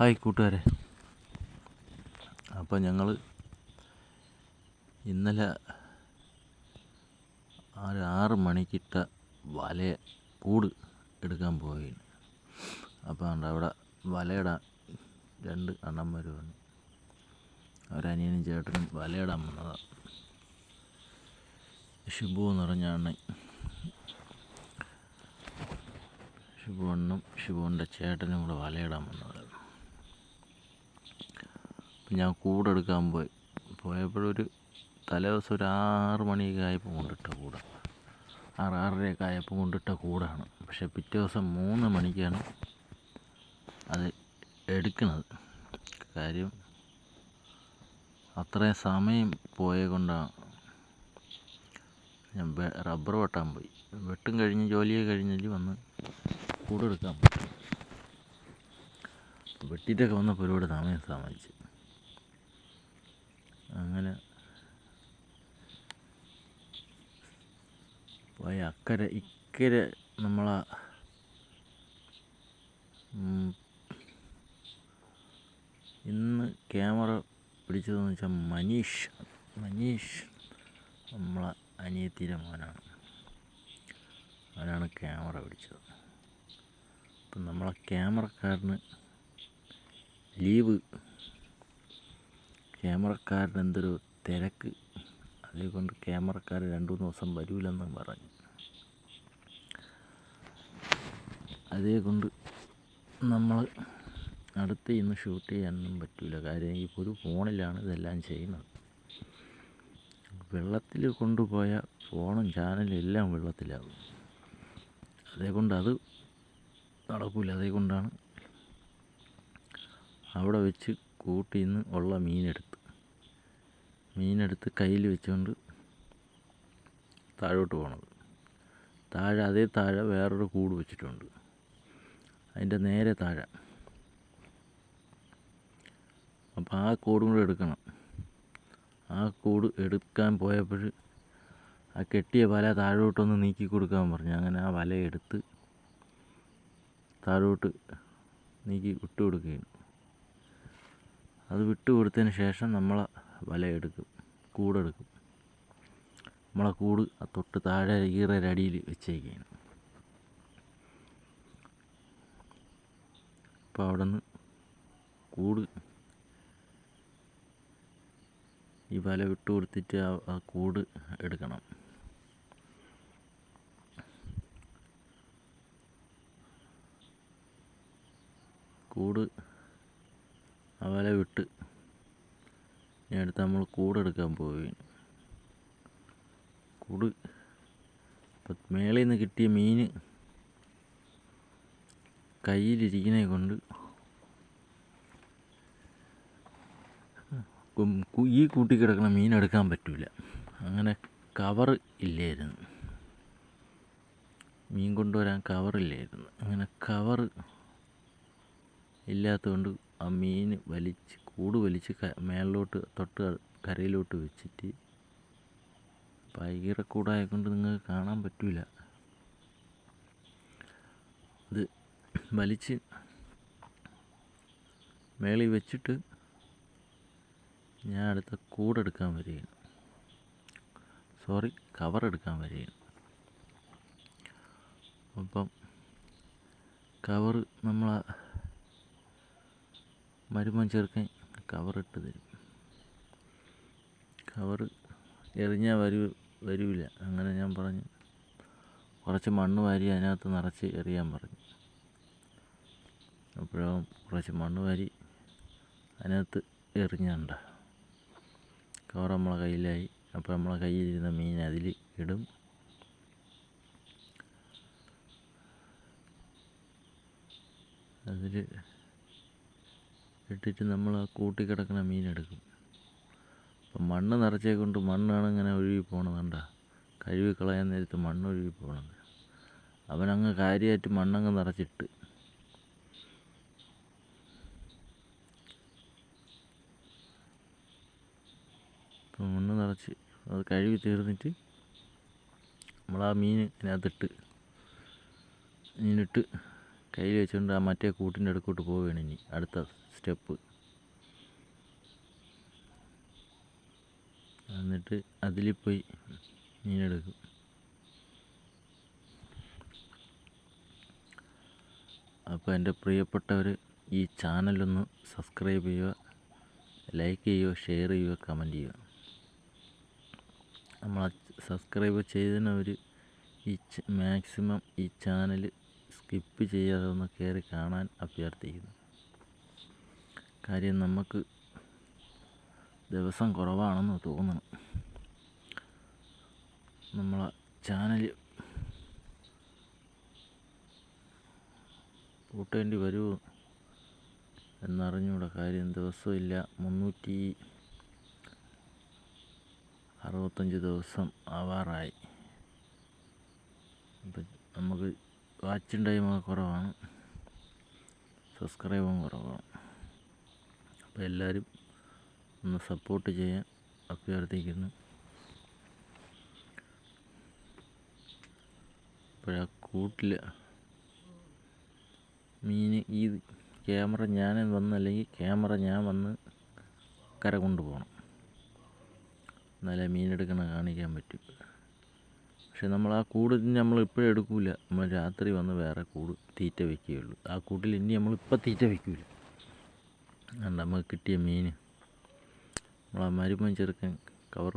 Hi കൂട്ടുകാരെ. അപ്പോൾ ഞങ്ങൾ ഇന്നലെ ഒരു ആറ് മണിക്കിട്ട വല കൂട് എടുക്കാൻ പോയി അപ്പോൾ ഉണ്ട് അവിടെ വലയിടാൻ രണ്ട് അണ്ണന്മാർ വന്നു. അവരനിയനും ചേട്ടനും വലയിടാൻ വന്നതാണ് ഷിബു എന്ന് പറഞ്ഞ അണ്ണൻ. ഷിബുണ്ണും ഷിബുവിന്റെ ചേട്ടനും കൂടെ വലയിടാൻ അപ്പം ഞാൻ കൂടെടുക്കാൻ പോയി. പോയപ്പോഴൊരു തലേദിവസം ഒരു ആറ് മണിയൊക്കെ ആയപ്പോൾ കൊണ്ടിട്ട കൂട. ആറ് ആറരയൊക്കെ ആയപ്പോൾ കൊണ്ടിട്ട കൂടാണ്. പക്ഷെ പിറ്റേ ദിവസം മൂന്ന് മണിക്കാണ് അത് എടുക്കുന്നത്. കാര്യം അത്രയും സമയം പോയ കൊണ്ടാണ് ഞാൻ റബ്ബർ വെട്ടാൻ പോയി. വെട്ടും കഴിഞ്ഞ് ജോലിയൊക്കെ കഴിഞ്ഞിട്ട് വന്ന് കൂടെടുക്കാൻ പറ്റും വെട്ടിയിട്ടൊക്കെ വന്നപ്പോൾ ഒരുപാട് സമയം സമ്മതിച്ച് അങ്ങനെ പോയ അക്കരെ ഇക്കരെ നമ്മളെ ഇന്ന് ക്യാമറ പിടിച്ചതെന്ന് വെച്ചാൽ മനീഷ് മനീഷ് നമ്മളെ അനിയത്തിയുടെ മോനാണ്. അവനാണ് ക്യാമറ പിടിച്ചത്. അപ്പം നമ്മളെ ക്യാമറക്കാരന് ലീവ് ക്യാമറക്കാരന് എന്തൊരു തിരക്ക്. അതേകൊണ്ട് ക്യാമറക്കാർ രണ്ട് മൂന്ന് ദിവസം വരൂലെന്ന് പറഞ്ഞു. അതേകൊണ്ട് നമ്മൾ അടുത്ത് ഇന്ന് ഷൂട്ട് ചെയ്യാനൊന്നും പറ്റില്ല കാര്യം ഈ ഒരു ഫോണിലാണ് ഇതെല്ലാം ചെയ്യുന്നത്. വെള്ളത്തിൽ കൊണ്ടുപോയ ഫോണും ചാനലും എല്ലാം വെള്ളത്തിലാകും. അതേകൊണ്ട് അത് നടക്കില്ല അതേകൊണ്ടാണ് അവിടെ വെച്ച് കൂട്ടിൽ നിന്ന് ഉള്ള മീനെടുത്ത്. മീനെടുത്ത് കയ്യിൽ വെച്ചുകൊണ്ട് താഴോട്ട് പോകണത് താഴെ അതേ താഴെ വേറൊരു കൂട് വെച്ചിട്ടുണ്ട്. അതിന്റെ നേരെ താഴെ. അപ്പോൾ ആ കൂടും കൂടെ എടുക്കണം. ആ കൂട് എടുക്കാൻ പോയപ്പോൾ ആ കെട്ടിയ വല താഴോട്ടൊന്ന് നീക്കി കൊടുക്കാൻ പറഞ്ഞു. അങ്ങനെ ആ വലയെടുത്ത് താഴോട്ട് നീക്കി വിട്ടു കൊടുക്കുകയാണ് അത് വിട്ടു കൊടുത്തതിന് ശേഷം നമ്മളെ വല എടുക്കും കൂടെടുക്കും നമ്മളെ കൂട് തൊട്ട് താഴെ ഈറൊരടിയിൽ വെച്ചേക്കാണ് അപ്പോൾ അവിടെ നിന്ന് കൂട് ഈ വല വിട്ടു കൊടുത്തിട്ട് ആ കൂട് എടുക്കണം. കൂട് വല വിട്ട് ഇനി അടുത്ത് നമ്മൾ കൂടെടുക്കാൻ പോവുകയാണ്. കൂട് മേളിൽ നിന്ന് കിട്ടിയ മീൻ കയ്യിലിരിക്കണേ കൊണ്ട് ഈ കൂട്ടി കിടക്കുന്ന മീൻ എടുക്കാൻ പറ്റില്ല അങ്ങനെ കവർ ഇല്ലായിരുന്നു. മീൻ കൊണ്ടുവരാൻ കവറില്ലായിരുന്നു അങ്ങനെ കവർ ഇല്ലാത്തതുകൊണ്ട് ആ മീൻ വലിച്ച് കൂട് വലിച്ച് മേളിലോട്ട് തൊട്ട് കരയിലോട്ട് വെച്ചിട്ട് പൈകിറക്കൂടായ കൊണ്ട് നിങ്ങൾക്ക് കാണാൻ പറ്റില്ല ഇത് വലിച്ച് മേളിൽ വെച്ചിട്ട് ഞാൻ അടുത്ത കൂടെടുക്കാൻ വരികയാണ്. സോറി കവർ എടുക്കാൻ വരികയാണ്. അപ്പം കവർ നമ്മളെ മരുമൻ ചെറുക്കൻ കവറിട്ട് തരും. കവർ എറിഞ്ഞാൽ വരൂ വരില്ല അങ്ങനെ ഞാൻ പറഞ്ഞു. കുറച്ച് മണ്ണ് വാരി അതിനകത്ത് നിറച്ച് എറിയാൻ പറഞ്ഞു. അപ്പോഴാവും കുറച്ച് മണ്ണ് വാരി അതിനകത്ത് എറിഞ്ഞണ്ട. കവർ നമ്മളെ കയ്യിലായി. അപ്പോൾ നമ്മളെ കയ്യിലിരുന്ന മീൻ അതിൽ ഇടും. അതിൽ ഇട്ടിട്ട് നമ്മൾ ആ കൂട്ടി കിടക്കുന്ന മീനെടുക്കും അപ്പം മണ്ണ് നിറച്ചേ കൊണ്ട് മണ്ണാണ് ഇങ്ങനെ ഒഴുകി പോകണത് കണ്ട. കഴുകി കളയാൻ നേരത്ത് മണ്ണ് ഒഴുകി പോകണത് അവനങ്ങ് കാര്യമായിട്ട് മണ്ണങ്ങ് നിറച്ചിട്ട്. അപ്പം മണ്ണ് നിറച്ച് അത് കഴുകി തീർന്നിട്ട് നമ്മൾ ആ മീൻ അതിനകത്തിട്ട് മീനിട്ട് കയ്യിൽ വെച്ചുകൊണ്ട് ആ മറ്റേ കൂട്ടിന്റെ അടുക്കോട്ട് പോവുകയാണ് ഇനി. അടുത്ത സ്റ്റെപ്പ്. എന്നിട്ട് അതിൽ പോയി മീനെടുക്കും. അപ്പോൾ എന്റെ പ്രിയപ്പെട്ടവർ ഈ ചാനലൊന്ന് സബ്സ്ക്രൈബ് ചെയ്യുക ലൈക്ക് ചെയ്യുക ഷെയർ ചെയ്യുക കമന്റ് ചെയ്യുക. നമ്മൾ സബ്സ്ക്രൈബ് ചെയ്തതിനവർ ഈ മാക്സിമം ഈ ചാനൽ സ്കിപ്പ് ചെയ്യാതെ ഒന്ന് കയറി കാണാൻ അഭ്യർത്ഥിക്കുന്നു. കാര്യം നമുക്ക് ദിവസം കുറവാണെന്ന് തോന്നണം. നമ്മളെ ചാനൽ പൂട്ടേണ്ടി വരുമോ എന്നറിഞ്ഞൂടെ കാര്യം. ദിവസമില്ല മുന്നൂറ്റി അറുപത്തഞ്ച് ദിവസം ആവാറായി. അപ്പം നമുക്ക് വാച്ചിങ് ടൈമൊക്കെ കുറവാണ്. സബ്സ്ക്രൈബും കുറവാണ്. അപ്പോൾ എല്ലാവരും ഒന്ന് സപ്പോർട്ട് ചെയ്യാൻ അഭ്യർത്ഥിക്കുന്നു. അപ്പോഴാ കൂട്ടിൽ മീൻ ഈ ക്യാമറ ഞാൻ വന്നല്ലെങ്കിൽ ക്യാമറ ഞാൻ വന്ന് കര കൊണ്ടുപോകണം എന്നാലേ മീനെടുക്കണ കാണിക്കാൻ പറ്റും. പക്ഷെ നമ്മൾ ആ കൂട് നമ്മൾ ഇപ്പോഴും എടുക്കില്ല നമ്മൾ രാത്രി വന്ന് വേറെ കൂട് തീറ്റ വെക്കുകയുള്ളൂ ആ കൂട്ടിൽ ഇനി നമ്മൾ ഇപ്പം തീറ്റ വെക്കില്ല അതുകൊണ്ട് നമുക്ക് കിട്ടിയ മീൻ. നമ്മളാ മരുമൻ ചെറുക്കൻ കവർ